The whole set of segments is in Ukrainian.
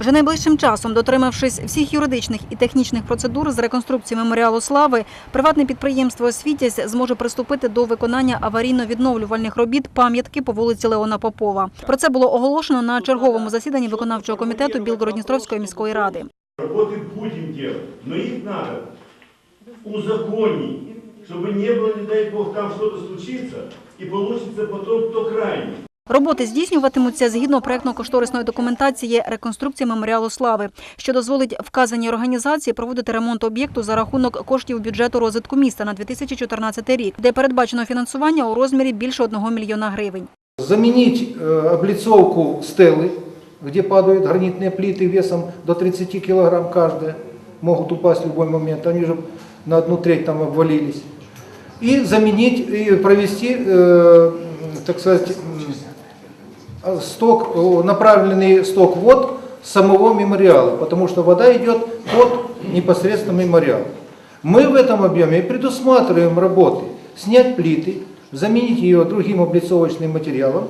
Вже найближчим часом, дотримавшись всіх юридичних і технічних процедур з реконструкції меморіалу слави, приватне підприємство «Освітязь» зможе приступити до виконання аварійно-відновлювальних робіт пам'ятки по вулиці Леона Попова. Про це було оголошено на черговому засіданні виконавчого комітету Білгородністровської міської ради. Работы будем делать, но их надо узаконить, чтобы не было, не дай бог, там что-то случится, и получится потом кто крайний. Роботи здійснюватимуться згідно проектно-кошторисної документації реконструкції меморіалу слави, що дозволить вказаній організації проводити ремонт об'єкту за рахунок коштів бюджету розвитку міста на 2014 рік, де передбачено фінансування у розмірі більше 1 мільйона гривень. Заменить э, облицовку стелы, где падают гранитные плиты весом до 30 килограмм каждая, могут упасть в любой момент, они же на одну треть там обвалились. И заменить, и провести, э, так сказать, м, сток, э, направленный сток вод самого мемориала, потому что вода идет под непосредственно мемориал. Мы в этом объеме предусматриваем работы. Снять плиты, заменить ее другим облицовочным материалом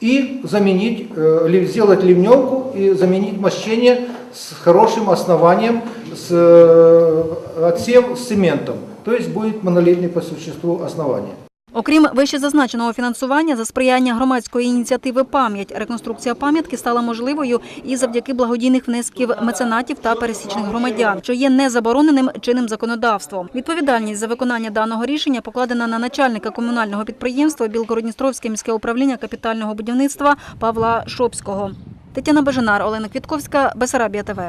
и заменить, э, сделать ливневку и заменить мощение с хорошим основанием, с э, отсев с цементом. То есть будет монолитный по существу основание. Окрім вище зазначеного фінансування, за сприяння громадської ініціативи «Пам'ять» реконструкція пам'ятки стала можливою і завдяки благодійних внесків меценатів та пересічних громадян, що є незабороненим чинним законодавством. Відповідальність за виконання даного рішення покладена на начальника комунального підприємства Білгородністровське міське управління капітального будівництва Павла Шопського. Тетяна Бежанар, Олена Квітковська, Бесарабія ТВ.